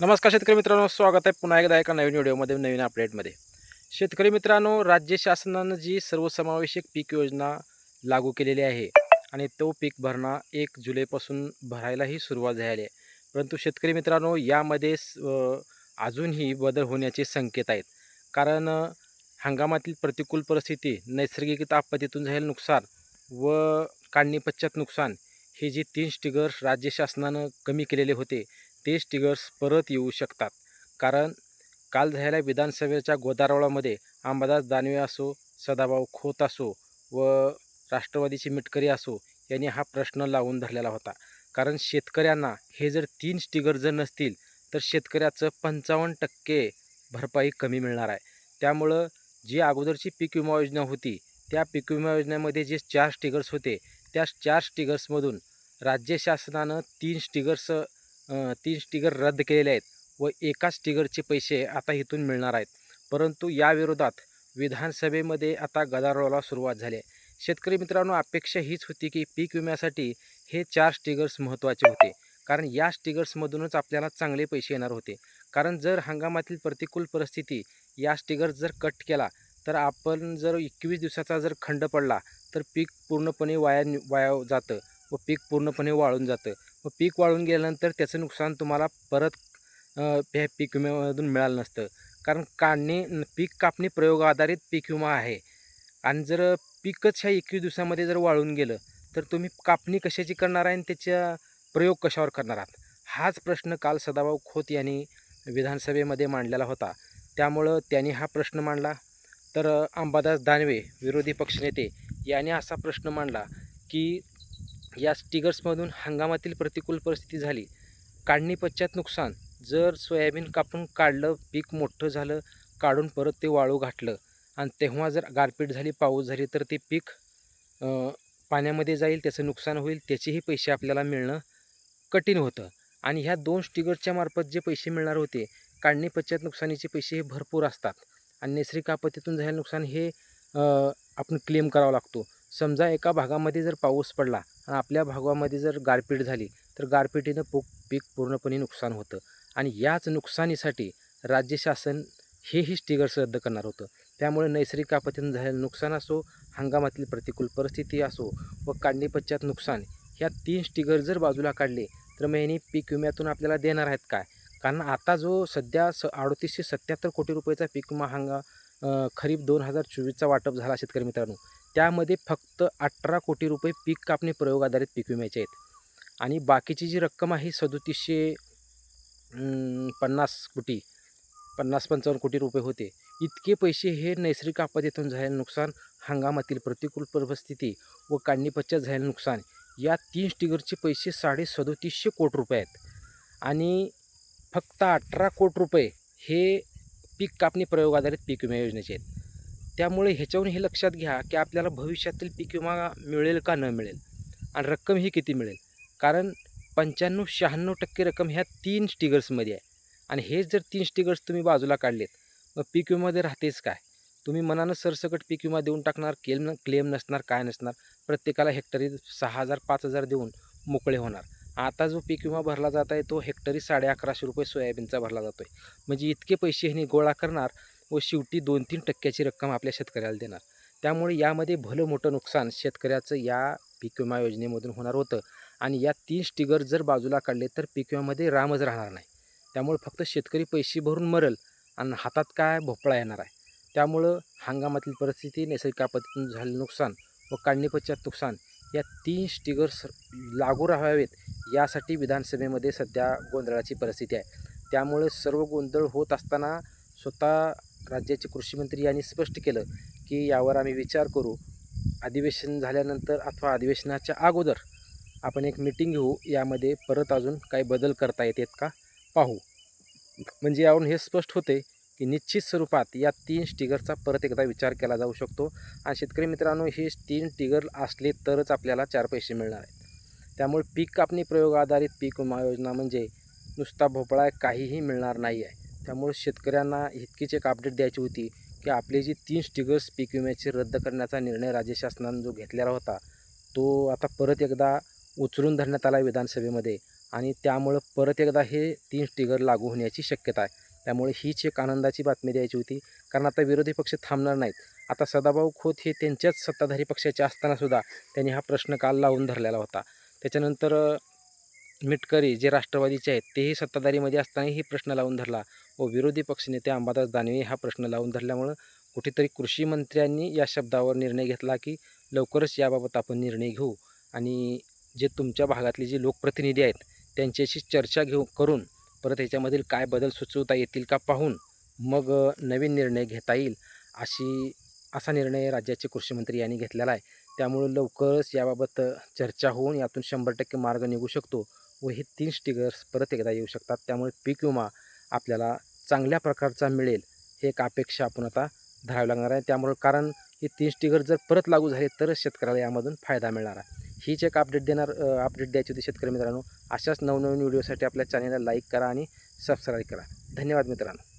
नमस्कार शेतकरी मित्रांनो स्वागत आहे पुन्हा एकदा एका नवीन व्हिडिओमध्ये नवीन अपडेटमध्ये शेतकरी मित्रांनो राज्य शासनानं जी सर्वसमावेशक पीक योजना लागू केलेली आहे आणि तो पीक भरणा एक जुलैपासून भरायलाही सुरुवात झाली आहे. परंतु शेतकरी मित्रांनो यामध्ये स- अजूनही बदल होण्याचे संकेत आहेत. कारण हंगामातील प्रतिकूल परिस्थिती नैसर्गिक आपत्तीतून झालेलं नुकसान व काढणी पश्चात नुकसान हे जे तीन स्टिगर राज्य शासनानं कमी केलेले होते ते स्टिगर्स परत येऊ शकतात. कारण काल झालेल्या विधानसभेच्या गोदारोळामध्ये अंबादास दानवे असो सदाभाऊ खोत असो व राष्ट्रवादीचे मिटकरी असो यांनी हा प्रश्न लावून धरलेला होता. कारण शेतकऱ्यांना हे जर तीन स्टिगर जर नसतील तर शेतकऱ्याचं पंचावन्न टक्के भरपाई कमी मिळणार आहे. त्यामुळं जी अगोदरची पीक विमा योजना होती त्या पीक विमा योजनेमध्ये जे चार स्टिगर्स होते त्या चार स्टिगर्समधून राज्य शासनानं तीन स्टिगर्स तीन स्टिगर रद्द केलेले आहेत व एका स्टिगरचे पैसे आता इथून मिळणार आहेत. परंतु याविरोधात विधानसभेमध्ये आता गदारोळाला सुरुवात झाली आहे. शेतकरी मित्रांनो अपेक्षा हीच होती की पीक विम्यासाठी हे चार स्टिगर्स महत्त्वाचे होते. कारण या स्टिकर्समधूनच आपल्याला चांगले पैसे येणार होते. कारण जर हंगामातील प्रतिकूल परिस्थिती या स्टिगर्स जर कट केला तर आपण जर एकवीस दिवसाचा जर खंड पडला तर पीक पूर्णपणे वाया वाया जातं व पीक पूर्णपणे वाळून जातं. व पीक वाळून गेल्यानंतर त्याचं नुकसान तुम्हाला परत ह्या पीक विम्यामधून मिळालं नसतं. कारण काढणी पीक कापणी प्रयोग आधारित पीक विमा आहे. आणि जर पीकच ह्या एकवीस दिवसामध्ये जर वाळून गेलं तर तुम्ही कापणी कशाची करणार आहे आणि त्याच्या प्रयोग कशावर करणार आहात? हाच प्रश्न काल सदाभाऊ खोत यांनी विधानसभेमध्ये मांडलेला होता. त्यामुळं त्यांनी हा प्रश्न मांडला. तर अंबादास दानवे विरोधी पक्षनेते यांनी असा प्रश्न मांडला की या स्टिगर्समधून हंगामातील प्रतिकूल परिस्थिती झाली. काढणी पश्चात नुकसान. जर सोयाबीन कापून काढलं पीक मोठं झालं काढून परत ते वाळू घातलं आणि तेव्हा जर गारपीट झाली पाऊस झाली तर ते पीक पाण्यामध्ये जाईल त्याचं नुकसान होईल त्याचेही पैसे आपल्याला मिळणं कठीण होतं. आणि ह्या दोन स्टिगर्सच्या मार्फत जे पैसे मिळणार होते काढणी पश्चात नुकसानीचे पैसे हे भरपूर असतात. आणि नैसर्गिक आपत्तीतून झालेलं नुकसान हे आपण क्लेम करावा लागतो. समजा एका भागामध्ये जर पाऊस पडला आणि आपल्या भागामध्ये जर गारपीट झाली तर गारपिटीनं पीक पीक पूर्णपणे नुकसान होतं. आणि याच नुकसानीसाठी राज्य शासन हेही स्टिगर्स रद्द करणार होतं. त्यामुळे नैसर्गिक आपत्तीनं झालेलं नुकसान असो हंगामातील प्रतिकूल परिस्थिती असो व काढणीपश्चात नुकसान ह्या तीन स्टिगर जर बाजूला काढले तर महिने पीक विम्यातून आपल्याला देणार आहेत काय? कारण आता जो सध्या स अडतीसशे सत्याहत्तर कोटी रुपयाचा पीक विमा हंगा खरीप दोन हजार चोवीसचा वाटप झाला शेतकरी मित्रांनो. त्यामध्ये फक्त अठरा कोटी रुपये पीक कापणी प्रयोग आधारित पीक विम्याचे आहेत. आणि बाकीची जी रक्कम आहे सदोतीसशे पन्नास कोटी पन्नास पंचावन्न कोटी रुपये होते. इतके पैसे हे नैसर्गिक आपत्तीतून झालेले नुकसान हंगामातील प्रतिकूल परिस्थिती व काढणीपश्चात झालेले झालेलं नुकसान या तीन स्टिगरचे पैसे साडे सदोतीसशे कोटी रुपये आहेत. आणि फक्त अठरा कोटी रुपये हे पीक कापणी प्रयोग आधारित पीक विमा योजनेचे आहेत. त्यामुळे ह्याच्यावरून हे लक्षात घ्या की आपल्याला भविष्यातील पीक विमा मिळेल का न मिळेल? आणि रक्कम ही किती मिळेल? कारण पंच्याण्णव शहाण्णव टक्के रक्कम ह्या तीन स्टिगर्समध्ये आहे. आणि हेच जर तीन स्टिगर्स तुम्ही बाजूला काढलेत मग पीक विमामध्ये राहतेच काय? तुम्ही मनानं सरसकट पीक विमा देऊन टाकणार क्लेम क्लेम नसणार काय नसणार प्रत्येकाला हेक्टरी सहा हजार पाच हजार देऊन मोकळे होणार. आता जो पीक विमा भरला जात आहे तो हेक्टरी साडे अकराशे रुपये सोयाबीनचा भरला जातो आहे म्हणजे इतके पैसे ह्यांनी गोळा करणार व शेवटी दोन तीन टक्क्याची रक्कम आपल्या शेतकऱ्याला देणार. त्यामुळे यामध्ये भलं मोठं नुकसान शेतकऱ्याचं या पीक विमा योजनेमधून होणार होतं. आणि या तीन स्टिगर जर बाजूला काढले तर पीक विम्यामध्ये रामच राहणार नाही. त्यामुळे फक्त शेतकरी पैसे भरून मरल आणि हातात काय भोपळा येणार आहे? त्यामुळं हंगामातील परिस्थिती नैसर्गिक आपत्तीतून झालेलं नुकसान व काढणीपश्चात नुकसान या तीन स्टिगर्स लागू राहावेत यासाठी विधानसभेमध्ये सध्या गोंधळाची परिस्थिती आहे. त्यामुळे सर्व गोंधळ होत असताना स्वतः राज्याचे कृषीमंत्री यांनी स्पष्ट केलं की यावर आम्ही विचार करू. अधिवेशन झाल्यानंतर अथवा अधिवेशनाच्या अगोदर आपण एक मिटिंग घेऊ. यामध्ये परत अजून काही बदल करता येतात का? पाहू. म्हणजे यावरून हे स्पष्ट होते की निश्चित स्वरूपात या तीन स्टिगरचा परत एकदा विचार केला जाऊ शकतो. आणि शेतकरी मित्रांनो हे तीन स्टिगर असले तरच आपल्याला चार पैसे मिळणार आहेत. त्यामुळे पीक कापणी प्रयोग आधारित पीक विमा योजना म्हणजे नुसता भोपळा काहीही मिळणार नाही आहे त्यामुळे शेतकऱ्यांना इतकीच एक अपडेट द्यायची होती की आपले जे तीन स्टिगर्स पीक विम्याचे रद्द करण्याचा निर्णय राज्य शासनानं जो घेतलेला होता तो आता परत एकदा उचलून धरण्यात आला विधानसभेमध्ये. आणि त्यामुळं परत एकदा हे तीन स्टिगर लागू होण्याची शक्यता आहे. त्यामुळे हीच एक आनंदाची बातमी द्यायची होती. कारण आता विरोधी पक्ष थांबणार नाहीत. आता सदाभाऊ खोत हे त्यांच्याच सत्ताधारी पक्षाचे असतानासुद्धा त्यांनी हा प्रश्न काल लावून धरलेला होता. त्याच्यानंतर मिटकरी जे राष्ट्रवादीचे आहेत तेही सत्ताधारीमध्ये असतानाही प्रश्न लावून धरला. व विरोधी पक्षनेते अंबादास दानवे हा प्रश्न लावून धरल्यामुळं कुठेतरी कृषी मंत्र्यांनी या शब्दावर निर्णय घेतला की लवकरच याबाबत आपण निर्णय घेऊ. आणि जे तुमच्या भागातले जे लोकप्रतिनिधी आहेत त्यांच्याशी चर्चा घेऊ करून परत याच्यामधील काय बदल सुचवता येतील का पाहून मग नवीन निर्णय घेता येईल अशी असा निर्णय राज्याचे कृषीमंत्री यांनी घेतलेला आहे. त्यामुळे लवकरच याबाबत चर्चा होऊन यातून शंभर टक्के मार्ग निघू शकतो व हे तीन स्टिकर्स परत एकदा येऊ शकतात. त्यामुळे पीक विमा आपल्याला चांगल्या प्रकारचा मिळेल हे एक अपेक्षा आपण आता धरावी लागणार आहे. त्यामुळं कारण हे तीन स्टिकर जर परत लागू झाले तरच शेतकऱ्याला यामधून फायदा मिळणार आहे. हीच एक अपडेट देणार अपडेट द्यायची होती शेतकरी मित्रांनो. अशाच नवनवीन व्हिडिओसाठी आपल्या चॅनलला लाईक करा आणि सबस्क्राईब करा. धन्यवाद मित्रांनो.